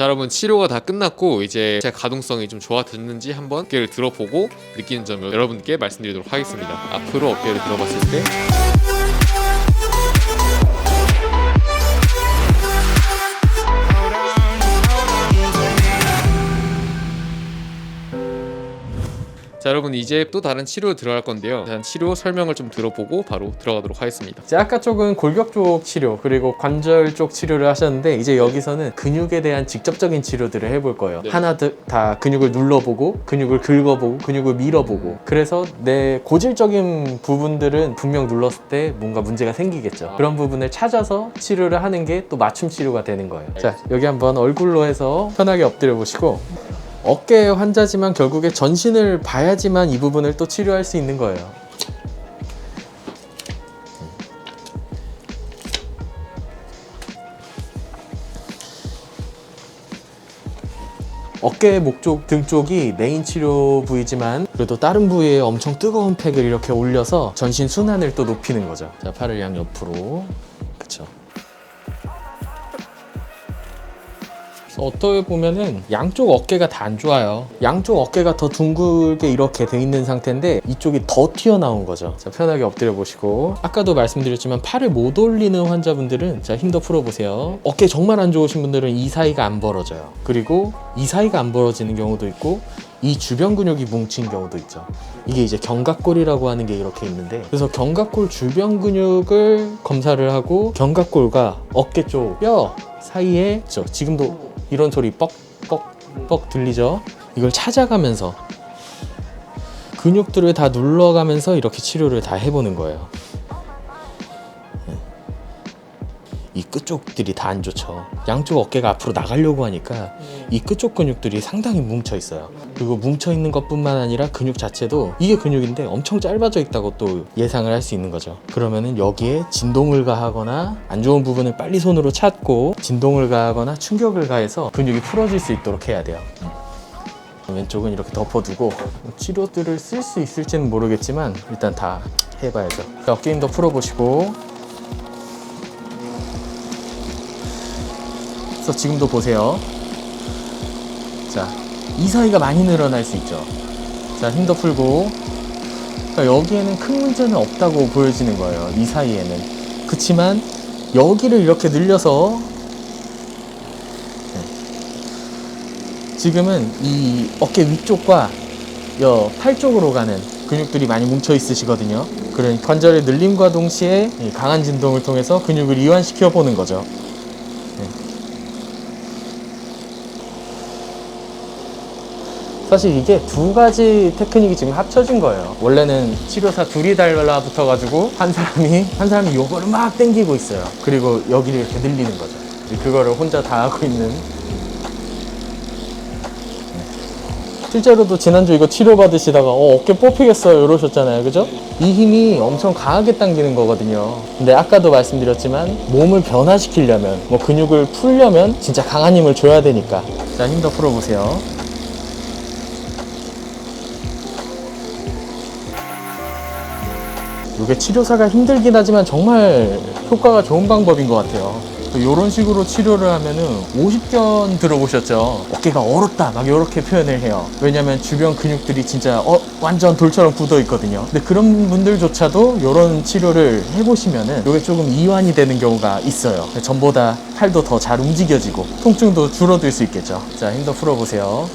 자 여러분 치료가 다 끝났고 이제 제 가동성이 좀 좋아졌는지 한번 어깨를 들어보고 느끼는 점을 여러분께 말씀드리도록 하겠습니다. 앞으로 어깨를 들어봤을 때 자 여러분 이제 또 다른 치료 들어갈 건데요. 일단 치료 설명을 좀 들어보고 바로 들어가도록 하겠습니다. 이제 아까 쪽은 골격 쪽 치료 그리고 관절 쪽 치료를 하셨는데 이제 여기서는 근육에 대한 직접적인 치료들을 해볼 거예요. 네. 하나 드- 다 근육을 눌러보고 근육을 긁어보고 근육을 밀어보고 그래서 내 고질적인 부분들은 분명 눌렀을 때 뭔가 문제가 생기겠죠. 그런 부분을 찾아서 치료를 하는 게 또 맞춤 치료가 되는 거예요. 자 여기 한번 얼굴로 해서 편하게 엎드려 보시고 어깨 환자지만 결국에 전신을 봐야지만 이 부분을 또 치료할 수 있는 거예요. 어깨, 목 쪽, 등 쪽이 메인 치료 부위지만 그래도 다른 부위에 엄청 뜨거운 팩을 이렇게 올려서 전신 순환을 또 높이는 거죠. 자, 팔을 양 옆으로. 그쵸. 그 어떻게 보면은 양쪽 어깨가 다 안 좋아요. 양쪽 어깨가 더 둥글게 이렇게 돼 있는 상태인데 이쪽이 더 튀어나온 거죠. 자, 편하게 엎드려 보시고 아까도 말씀드렸지만 팔을 못 올리는 환자분들은 자, 힘 더 풀어 보세요. 어깨 정말 안 좋으신 분들은 이 사이가 안 벌어져요. 그리고 이 사이가 안 벌어지는 경우도 있고 이 주변 근육이 뭉친 경우도 있죠. 이게 이제 견갑골이라고 하는 게 이렇게 있는데 그래서 견갑골 주변 근육을 검사를 하고 견갑골과 어깨 쪽 뼈 사이에 저 지금도 이런 소리 뻑뻑뻑 들리죠? 이걸 찾아가면서 근육들을 다 눌러가면서 이렇게 치료를 다 해보는 거예요. 이 끝쪽들이 다 안 좋죠. 양쪽 어깨가 앞으로 나가려고 하니까 이 끝쪽 근육들이 상당히 뭉쳐 있어요. 그리고 뭉쳐 있는 것뿐만 아니라 근육 자체도 이게 근육인데 엄청 짧아져 있다고 또 예상을 할 수 있는 거죠. 그러면은 여기에 진동을 가하거나 안 좋은 부분을 빨리 손으로 찾고 진동을 가하거나 충격을 가해서 근육이 풀어질 수 있도록 해야 돼요. 왼쪽은 이렇게 덮어두고 치료들을 쓸 수 있을지는 모르겠지만 일단 다 해봐야죠. 자, 어깨 힘더 풀어보시고 그래서 지금도 보세요. 자, 이 사이가 많이 늘어날 수 있죠. 자, 힘더 풀고. 그러니까 여기에는 큰 문제는 없다고 보여지는 거예요. 이 사이에는. 그치만 여기를 이렇게 늘려서 네. 지금은 이 어깨 위쪽과 여 팔 쪽으로 가는 근육들이 많이 뭉쳐 있으시거든요. 그런 관절의 늘림과 동시에 이 강한 진동을 통해서 근육을 이완시켜 보는 거죠. 사실 이게 두 가지 테크닉이 지금 합쳐진 거예요. 원래는 치료사 둘이 달라 붙어가지고 한 사람이 한 사람이 요거를 막 당기고 있어요. 그리고 여기를 이렇게 늘리는 거죠. 그거를 혼자 다 하고 있는. 네. 실제로도 지난주 이거 치료받으시다가 어, 어깨 뽑히겠어요 이러셨잖아요. 그죠? 이 힘이 엄청 강하게 당기는 거거든요. 근데 아까도 말씀드렸지만 몸을 변화시키려면 뭐 근육을 풀려면 진짜 강한 힘을 줘야 되니까. 자, 힘 더 풀어보세요. 이게 치료사가 힘들긴 하지만 정말 효과가 좋은 방법인 것 같아요. 이런 식으로 치료를 하면은 50견 들어보셨죠? 어깨가 얼었다 막 이렇게 표현을 해요. 왜냐면 주변 근육들이 진짜 어, 완전 돌처럼 굳어 있거든요. 근데 그런 분들조차도 이런 치료를 해보시면은 이게 조금 이완이 되는 경우가 있어요. 전보다 팔도 더 잘 움직여지고 통증도 줄어들 수 있겠죠. 자, 힘더 풀어보세요.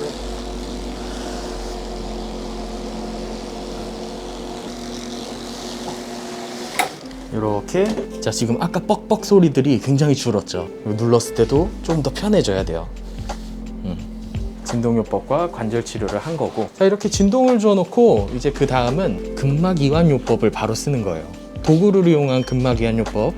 이렇게. 자 지금 아까 뻑뻑 소리들이 굉장히 줄었죠. 눌렀을 때도 좀 더 편해져야 돼요. 음. 진동요법과 관절 치료를 한 거고. 자 이렇게 진동을 줘놓고 이제 그 다음은 근막 이완요법을 바로 쓰는 거예요. 도구를 이용한 근막 이완요법.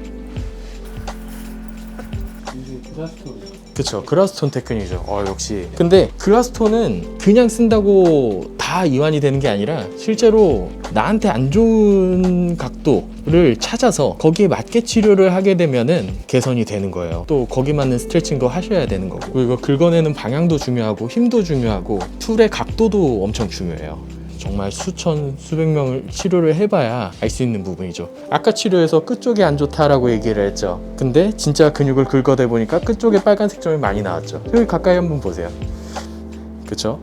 그쵸. 그라스톤 테크닉이죠. 어 역시. 근데 그라스톤은 그냥 쓴다고 다 이완이 되는 게 아니라 실제로 나한테 안 좋은 각도를 찾아서 거기에 맞게 치료를 하게 되면은 개선이 되는 거예요 또 거기 맞는 스트레칭도 하셔야 되는 거고 그리고 긁어내는 방향도 중요하고 힘도 중요하고 툴의 각도도 엄청 중요해요 정말 수천 수백 명을 치료를 해봐야 알 수 있는 부분이죠. 아까 치료에서 끝쪽이 안 좋다라고 얘기를 했죠. 근데 진짜 근육을 긁어대 보니까 끝쪽에 빨간색 점이 많이 나왔죠. 여기 가까이 한번 보세요. 그쵸?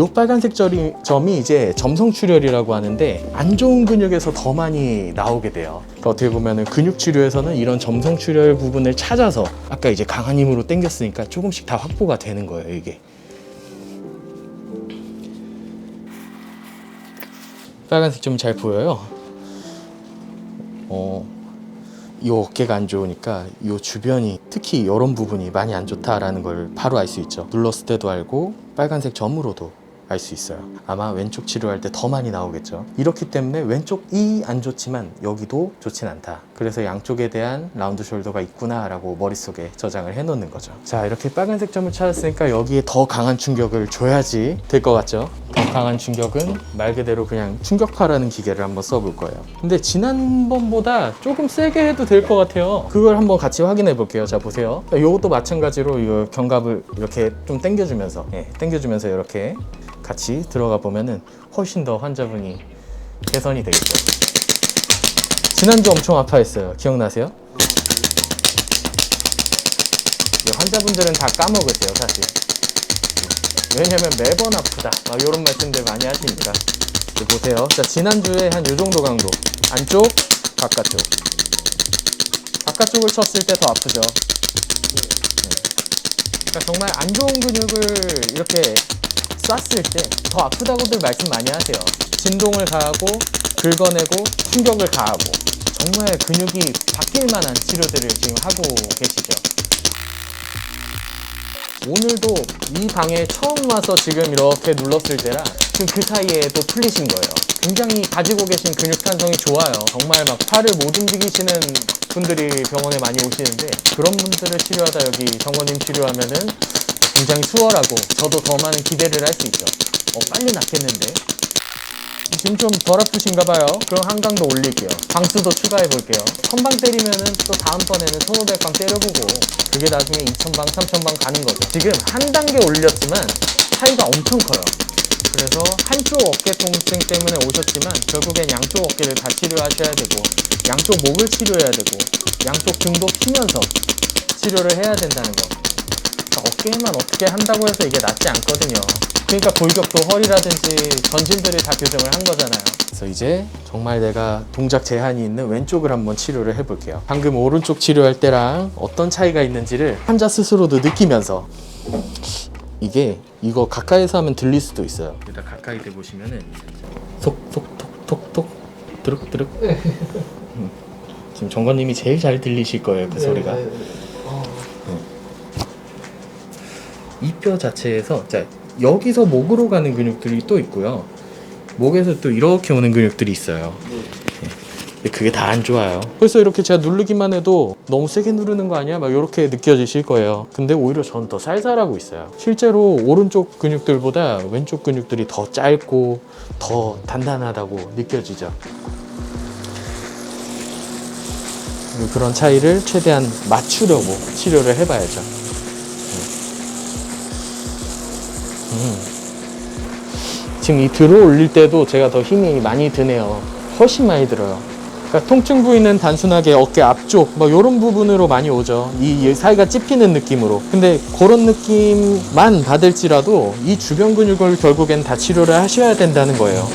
요 빨간색 점이, 점이 이제 점성출혈이라고 하는데 안 좋은 근육에서 더 많이 나오게 돼요. 그러니까 어떻게 보면은 근육 치료에서는 이런 점성출혈 부분을 찾아서 아까 이제 강한 힘으로 당겼으니까 조금씩 다 확보가 되는 거예요, 이게. 빨간색 점잘 보여요. 어, 이 어깨가 안 좋으니까 이 주변이 특히 이런 부분이 많이 안 좋다라는 걸 바로 알 수 있죠. 눌렀을 때도 알고 빨간색 점으로도 알 수 있어요. 아마 왼쪽 치료할 때 더 많이 나오겠죠. 이렇기 때문에 왼쪽이 안 좋지만 여기도 좋진 않다. 그래서 양쪽에 대한 라운드 숄더가 있구나라고 머릿속에 저장을 해 놓는 거죠. 자, 이렇게 빨간색 점을 찾았으니까 여기에 더 강한 충격을 줘야지 될 것 같죠? 더 강한 충격은 말 그대로 그냥 충격파라는 기계를 한번 써볼 거예요. 근데 지난번보다 조금 세게 해도 될 것 같아요. 그걸 한번 같이 확인해 볼게요. 자, 보세요. 이것도 마찬가지로 이 견갑을 이렇게 좀 당겨주면서, 예, 당겨주면서 이렇게 같이 들어가 보면은 훨씬 더 환자분이 개선이 되겠죠. 지난주 엄청 아파했어요. 기억나세요? 이 환자분들은 다 까먹으세요, 사실. 왜냐면 매번 아프다. 막 이런 말씀들 많이. 이제 보세요. 자, 지난주에 한요 정도 강도. 안쪽, 바깥쪽. 바깥쪽을 쳤을 때 더 아프죠. 네. 그러니까 정말 안 좋은 근육을 이렇게 쐈을 때 더 아프다고들 말씀 많이 하세요. 진동을 가하고 긁어내고 충격을 가하고 정말 근육이 바뀔 만한 치료들을 지금 하고 계시죠. 오늘도 이 방에 처음 와서 지금 이렇게 눌렀을 때라 지금 그 사이에 또 풀리신 거예요. 굉장히 가지고 계신 근육 탄성이 좋아요. 정말 막 팔을 못 움직이시는 분들이 병원에 많이 오시는데 그런 분들을 치료하다 여기 정원님 치료하면은 굉장히 수월하고 저도 더 많은 기대를 할 수 있죠. 어, 빨리 낫겠는데? 지금 좀 덜 아프신가 봐요. 그럼 한강도 올릴게요. 방수도 추가해 볼게요. 천방 때리면은 또 다음번에는 1500방 때려보고 그게 나중에 2000방, 3000방 가는 거죠. 지금 한 단계 올렸지만 차이가 엄청 커요. 그래서 한쪽 어깨 통증 때문에 오셨지만 결국엔 양쪽 어깨를 다 치료하셔야 되고 양쪽 목을 치료해야 되고 양쪽 등도 피면서 치료를 해야 된다는 거. 어깨에만 어떻게 한다고 해서 이게 낫지 않거든요. 그러니까 골격도 허리라든지 전신들을 다 교정을 한 거잖아요. 그래서 이제 정말 내가 동작 제한이 있는 왼쪽을 한번 치료를 해볼게요. 방금 오른쪽 치료할 때랑 어떤 차이가 있는지를 환자 스스로도 느끼면서 이게 이거 가까이서 하면 들릴 수도 있어요. 일단 가까이 대 보시면은 속속톡톡톡 드륵드륵. 음. 지금 정관님이 제일 잘 들리실 거예요 그 소리가. 이뼈 자체에서 자 여기서 목으로 가는 근육들이 또 있고요. 목에서 또 이렇게 오는 근육들이 있어요. 예. 근데 그게 다 안 좋아요. 그래서 이렇게 제가 누르기만 해도 너무 세게 누르는 거 아니야? 막 이렇게 느껴지실 거예요. 근데 오히려 저는 더 쌀쌀하고 있어요. 실제로 오른쪽 근육들보다 왼쪽 근육들이 더 짧고 더 단단하다고 느껴지죠. 그런 차이를 최대한 맞추려고 치료를 해봐야죠. 지금 이 들어 올릴 때도 제가 더 힘이 많이 드네요. 훨씬 많이 들어요. 그러니까 통증 부위는 단순하게 어깨 앞쪽 뭐 이런 부분으로 많이 오죠. 이 사이가 찝히는 느낌으로. 근데 그런 느낌만 받을지라도 이 주변 근육을 결국엔 다 치료를 하셔야 된다는 거예요.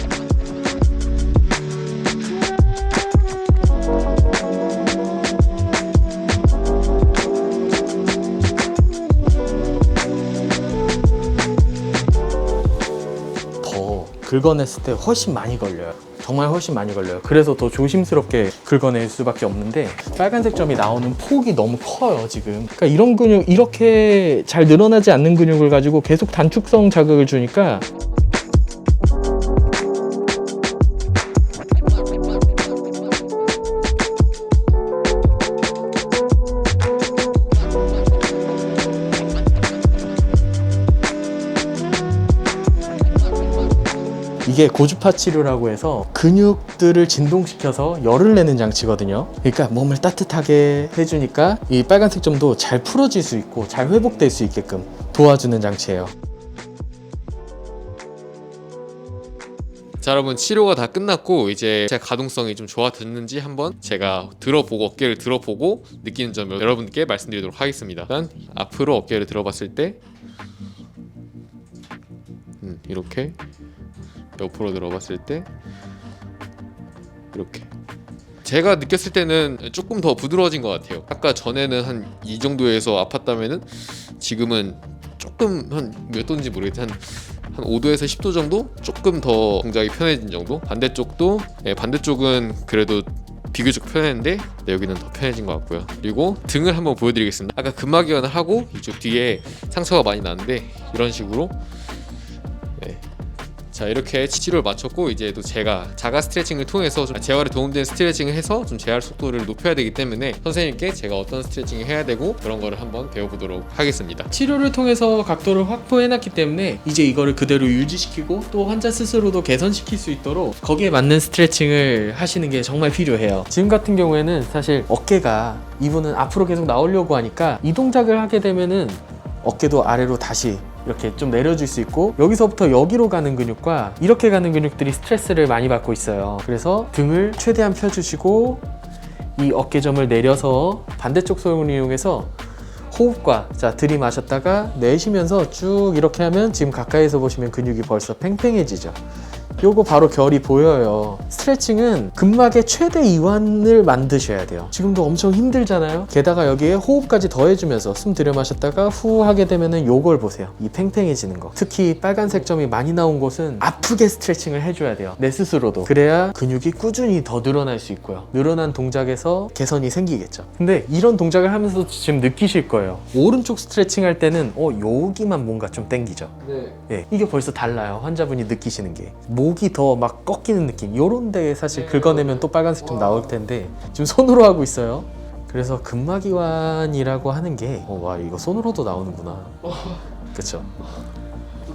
긁어냈을 때 훨씬 많이 걸려요. 정말 훨씬 많이 걸려요. 그래서 더 조심스럽게 긁어낼 수밖에 없는데 빨간색 점이 나오는 폭이 너무 커요, 지금. 그러니까 이런 근육, 이렇게 잘 늘어나지 않는 근육을 가지고 계속 단축성 자극을 주니까 이게 고주파 치료라고 해서 근육들을 진동시켜서 열을 내는 장치거든요. 그러니까 몸을 따뜻하게 해주니까 이 빨간색 점도 잘 풀어질 수 있고 잘 회복될 수 있게끔 도와주는 장치예요. 자 여러분 치료가 다 끝났고 이제 제 가동성이 좀 좋아졌는지 한번 제가 들어보고 어깨를 들어보고 느끼는 점을 여러분께 말씀드리도록 하겠습니다. 일단 앞으로 어깨를 들어봤을 때 음, 이렇게 옆으로 들어봤을 때 이렇게 제가 느꼈을 때는 조금 더 부드러워진 것 같아요. 아까 전에는 한 이 정도에서 아팠다면은 지금은 조금 한 몇 도인지 모르겠는데 한, 한 5도에서 10도 정도 조금 더 동작이 편해진 정도. 반대쪽도 네, 반대쪽은 그래도 비교적 편했는데 네, 여기는 더 편해진 것 같고요. 그리고 등을 한번 보여드리겠습니다. 아까 근막이완을 하고 이쪽 뒤에 상처가 많이 나는데 이런 식으로 네, 자 이렇게 치료를 마쳤고 이제 또 제가 자가 스트레칭을 통해서 좀 재활에 도움되는 스트레칭을 해서 좀 재활 속도를 높여야 되기 때문에 선생님께 제가 어떤 스트레칭을 해야 되고 그런 거를 한번 배워보도록 하겠습니다. 치료를 통해서 각도를 확보해놨기 때문에 이제 이거를 그대로 유지시키고 또 환자 스스로도 개선시킬 수 있도록 거기에 맞는 스트레칭을 하시는 게 정말 필요해요. 지금 같은 경우에는 사실 어깨가 이분은 앞으로 계속 나오려고 하니까 이 동작을 하게 되면은 어깨도 아래로 다시 이렇게 좀 내려줄 수 있고 여기서부터 여기로 가는 근육과 이렇게 가는 근육들이 스트레스를 많이 받고 있어요. 그래서 등을 최대한 펴주시고 이 어깨점을 내려서 반대쪽 소형을 이용해서 호흡과 자 들이마셨다가 내쉬면서 쭉 이렇게 하면 지금 가까이서 보시면 근육이 벌써 팽팽해지죠. 요거 바로 결이 보여요. 스트레칭은 근막의 최대 이완을 만드셔야 돼요. 지금도 엄청 힘들잖아요. 게다가 여기에 호흡까지 더해주면서 숨 들여 마셨다가 후 하게 되면은 요걸 보세요. 이 팽팽해지는 거. 특히 빨간색 점이 많이 나온 곳은 아프게 스트레칭을 해줘야 돼요. 내 스스로도. 그래야 근육이 꾸준히 더 늘어날 수 있고요. 늘어난 동작에서 개선이 생기겠죠. 근데 이런 동작을 하면서 지금 느끼실 거예요. 오른쪽 스트레칭 할 때는 어 여기만 뭔가 좀 땡기죠. 네. 예, 이게 벌써 달라요. 환자분이 느끼시는 게. 목이 더 막 꺾이는 느낌. 요런 데에 사실 긁어내면 또 빨간색 좀 나올 텐데 지금 손으로 하고 있어요. 그래서 근막이완이라고 하는 게, 어, 와, 이거 손으로도 나오는구나. 그쵸.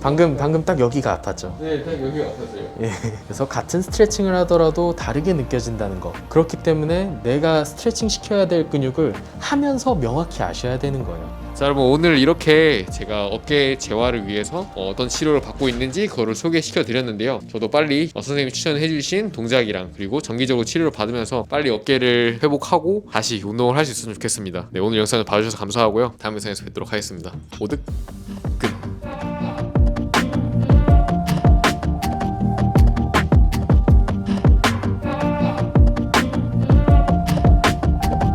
방금, 방금 딱 여기가 아팠죠. 네, 딱 여기 아팠어요. 예, 그래서 같은 스트레칭을 하더라도 다르게 느껴진다는 거. 그렇기 때문에 내가 스트레칭 시켜야 될 근육을 하면서 명확히 아셔야 되는 거예요. 자 여러분 오늘 이렇게 제가 어깨 재활을 위해서 어, 어떤 치료를 받고 있는지 그거를 소개시켜 드렸는데요 저도 빨리 어, 선생님이 추천해 주신 동작이랑 그리고 정기적으로 치료를 받으면서 빨리 어깨를 회복하고 다시 운동을 할 수 있으면 좋겠습니다 네 오늘 영상을 봐주셔서 감사하고요 다음 영상에서 뵙도록 하겠습니다 오득